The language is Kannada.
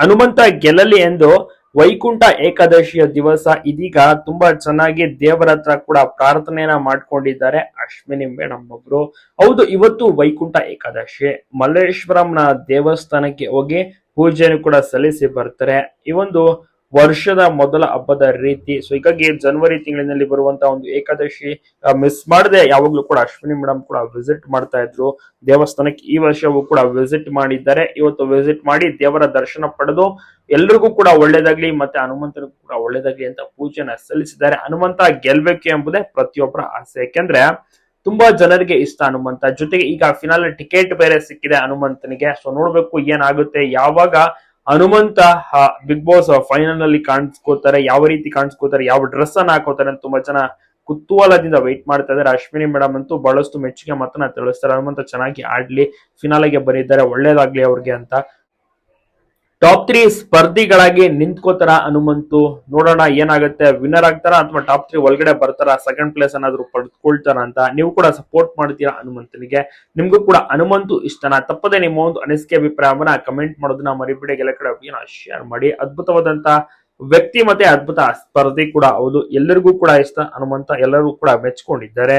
ಹನುಮಂತ ಗೆಲ್ಲಲಿ ಎಂದು ವೈಕುಂಠ ಏಕಾದಶಿಯ ದಿವಸ ಇದೀಗ ತುಂಬಾ ಚೆನ್ನಾಗಿ ದೇವರ ಹತ್ರ ಕೂಡ ಪ್ರಾರ್ಥನೆಯನ್ನ ಮಾಡ್ಕೊಂಡಿದ್ದಾರೆ ಅಶ್ವಿನಿ ಮೇಡಮ್ ಒಬ್ರು. ಹೌದು, ಇವತ್ತು ವೈಕುಂಠ ಏಕಾದಶಿ. ಮಲ್ಲೇಶ್ವರಂನ ದೇವಸ್ಥಾನಕ್ಕೆ ಹೋಗಿ ಪೂಜೆಯನ್ನು ಕೂಡ ಸಲ್ಲಿಸಿ ಬರ್ತಾರೆ. ಈ ಒಂದು ವರ್ಷದ ಮೊದಲ ಹಬ್ಬದ ರೀತಿ. ಸೊ ಹೀಗಾಗಿ ಜನವರಿ ತಿಂಗಳಿನಲ್ಲಿ ಬರುವಂತಹ ಒಂದು ಏಕಾದಶಿ ಮಿಸ್ ಮಾಡದೆ. ಯಾವಾಗ್ಲೂ ಕೂಡ ಅಶ್ವಿನಿ ಮೇಡಮ್ ಕೂಡ ವಿಸಿಟ್ ಮಾಡ್ತಾ ಇದ್ರು. ದೇವಸ್ಥಾನಕ್ಕೆ ಈ ವರ್ಷವೂ ಕೂಡ ವಿಸಿಟ್ ಮಾಡಿದ್ದಾರೆ. ಇವತ್ತು ವಿಸಿಟ್ ಮಾಡಿ ದೇವರ ದರ್ಶನ ಪಡೆದು ಎಲ್ರಿಗೂ ಕೂಡ ಒಳ್ಳೇದಾಗ್ಲಿ, ಮತ್ತೆ ಹನುಮಂತನಿಗೂ ಕೂಡ ಒಳ್ಳೇದಾಗ್ಲಿ ಅಂತ ಪೂಜೆನ ಸಲ್ಲಿಸಿದ್ದಾರೆ. ಹನುಮಂತ ಗೆಲ್ಬೇಕು ಎಂಬುದೇ ಪ್ರತಿಯೊಬ್ಬರ ಆಸೆ. ಯಾಕೆಂದ್ರೆ ತುಂಬಾ ಜನರಿಗೆ ಇಷ್ಟ ಹನುಮಂತ. ಜೊತೆಗೆ ಈಗ ಫಿನಾಲ್ ಟಿಕೆಟ್ ಬೇರೆ ಸಿಕ್ಕಿದೆ ಹನುಮಂತನಿಗೆ. ಸೊ ನೋಡ್ಬೇಕು ಏನಾಗುತ್ತೆ. ಯಾವಾಗ ಹನುಮಂತ ಬಿಗ್ ಬಾಸ್ ಫೈನಲ್ನಲ್ಲಿ ಕಾಣಿಸ್ಕೋತಾರೆ, ಯಾವ ರೀತಿ ಕಾಣಿಸ್ಕೋತಾರೆ, ಯಾವ ಡ್ರೆಸ್ ಅನ್ನ ಹಾಕೋತಾರೆ ಅಂತ ತುಂಬಾ ಜನ ಕುತೂಹಲದಿಂದ ವೆಯ್ಟ್ ಮಾಡ್ತಾ ಇದ್ದಾರೆ. ಅಶ್ವಿನಿ ಮೇಡಮ್ ಅಂತೂ ಬಹಳಷ್ಟು ಮೆಚ್ಚುಗೆ ಮಾತನ್ನ ತಿಳಿಸ್ತಾರೆ ಹನುಮಂತ ಚೆನ್ನಾಗಿ ಆಡ್ಲಿ ಫಿನಾಲೆಗೆ ಬರೀತಾರೆ, ಒಳ್ಳೇದಾಗ್ಲಿ ಅವ್ರಿಗೆ ಅಂತ. ಟಾಪ್ ತ್ರೀ ಸ್ಪರ್ಧಿಗಳಾಗಿ ನಿಂತ್ಕೋತಾರ ಹನುಮಂತು. ನೋಡೋಣ ಏನಾಗುತ್ತೆ. ವಿನ್ನರ್ ಆಗ್ತಾರ ಅಥವಾ ಟಾಪ್ ತ್ರೀ ಒಳಗಡೆ ಬರ್ತಾರ? ಸೆಕೆಂಡ್ ಪ್ಲೇಸ್ ಏನಾದ್ರು ಪಡ್ಕೊಳ್ತಾರ ಅಂತ ನೀವು ಕೂಡ ಸಪೋರ್ಟ್ ಮಾಡ್ತೀರಾ ಹನುಮಂತನಿಗೆ. ನಿಮ್ಗೂ ಕೂಡ ಹನುಮಂತು ಇಷ್ಟನ? ತಪ್ಪದೆ ನಿಮ್ಮ ಒಂದು ಅನಿಸಿಕೆ ಅಭಿಪ್ರಾಯವನ್ನ ಕಮೆಂಟ್ ಮಾಡೋದನ್ನ ಮರಿಬಿಡಿ. ಎಲ್ಲ ಕಡೆ ಶೇರ್ ಮಾಡಿ. ಅದ್ಭುತವಾದಂತ ವ್ಯಕ್ತಿ ಮತ್ತೆ ಅದ್ಭುತ ಸ್ಪರ್ಧಿ ಕೂಡ ಹೌದು. ಎಲ್ಲರಿಗೂ ಕೂಡ ಇಷ್ಟ. ಹನುಮಂತ ಎಲ್ಲರೂ ಕೂಡ ಮೆಚ್ಕೊಂಡಿದ್ದಾರೆ.